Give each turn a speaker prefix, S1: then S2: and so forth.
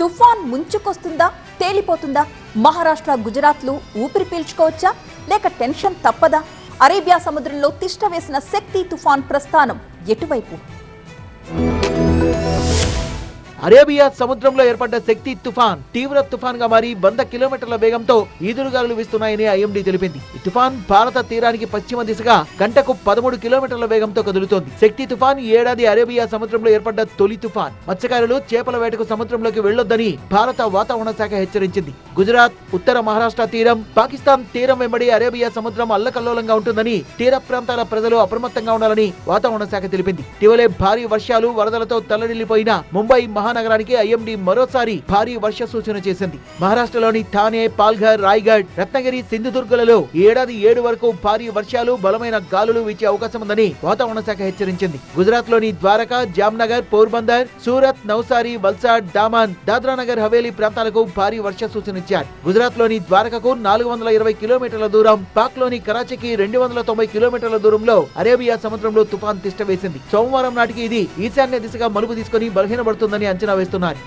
S1: తుఫాన్ ముంచుకొస్తుందా తేలిపోతుందా? మహారాష్ట్ర గుజరాత్లు ఊపిరి పీల్చుకోవచ్చా? లేక టెన్షన్ తప్పదా? అరేబియా సముద్రంలో తిష్ట వేసిన శక్తి తుఫాన్ ప్రస్థానం ఎటువైపు?
S2: అరేబియా సముద్రంలో ఏర్పడ్డ శక్తి తుఫాన్ తీవ్ర తుఫాన్గా మారి వంద కిలోమీటర్ల వేగంతో ఈదురుగాలు వీస్తున్నాయని ఐఎండీ తెలిపింది. ఈ తుఫాన్ భారత తీరానికి పశ్చిమ దిశగా గంటకు పదమూడు కిలోమీటర్ల వేగంతో కదులుతోంది. శక్తి తుఫాన్ ఈ ఏడాది అరేబియా సముద్రంలో ఏర్పడ్డ తొలి తుఫాన్. మత్స్యకారులు చేపల వేటకు సముద్రంలోకి వెళ్ళొద్దని భారత వాతావరణ శాఖ హెచ్చరించింది. గుజరాత్ ఉత్తర మహారాష్ట్ర తీరం పాకిస్తాన్ తీరం వెంబడి అరేబియా సముద్రం అల్లకల్లోలంగా ఉంటుందని తీర ప్రాంతాల ప్రజలు అప్రమత్తంగా ఉండాలని వాతావరణ శాఖ తెలిపింది. ఇటీవలే భారీ వర్షాలు వరదలతో తల్లడిల్లిపోయిన ముంబై మహా మహానగరానికి ఐఎండీ మరోసారి భారీ వర్ష సూచన చేసింది. మహారాష్ట్రలోని థానే పాల్ఘర్ రాయ్గఢ్ రత్నగిరి సింధుదుర్గలలో ఏడాది ఏడు వరకు భారీ వర్షాలు బలమైన గాలులు వీచే అవకాశం ఉందని వాతావరణ శాఖ హెచ్చరించింది. గుజరాత్లోని ద్వారకా జామ్నగర్ పోర్బందర్ సూరత్ నౌసారి వల్సాడ్ దామన్ దాద్రానగర్ హవేలీ ప్రాంతాలకు భారీ వర్ష సూచన ఇచ్చారు. గుజరాత్లోని ద్వారకకు నాలుగు వందల ఇరవై కిలోమీటర్ల దూరం పాక్లోని కరాచీకి రెండు వందల తొంభై కిలోమీటర్ల దూరంలో అరేబియా సముద్రంలో తుఫాన్ తిష్ట వేసింది. సోమవారం నాటికి ఇది ఈశాన్య దిశగా మలుపు తీసుకుని బలహీనపడుతుందని అంచనా వేస్తున్నారు.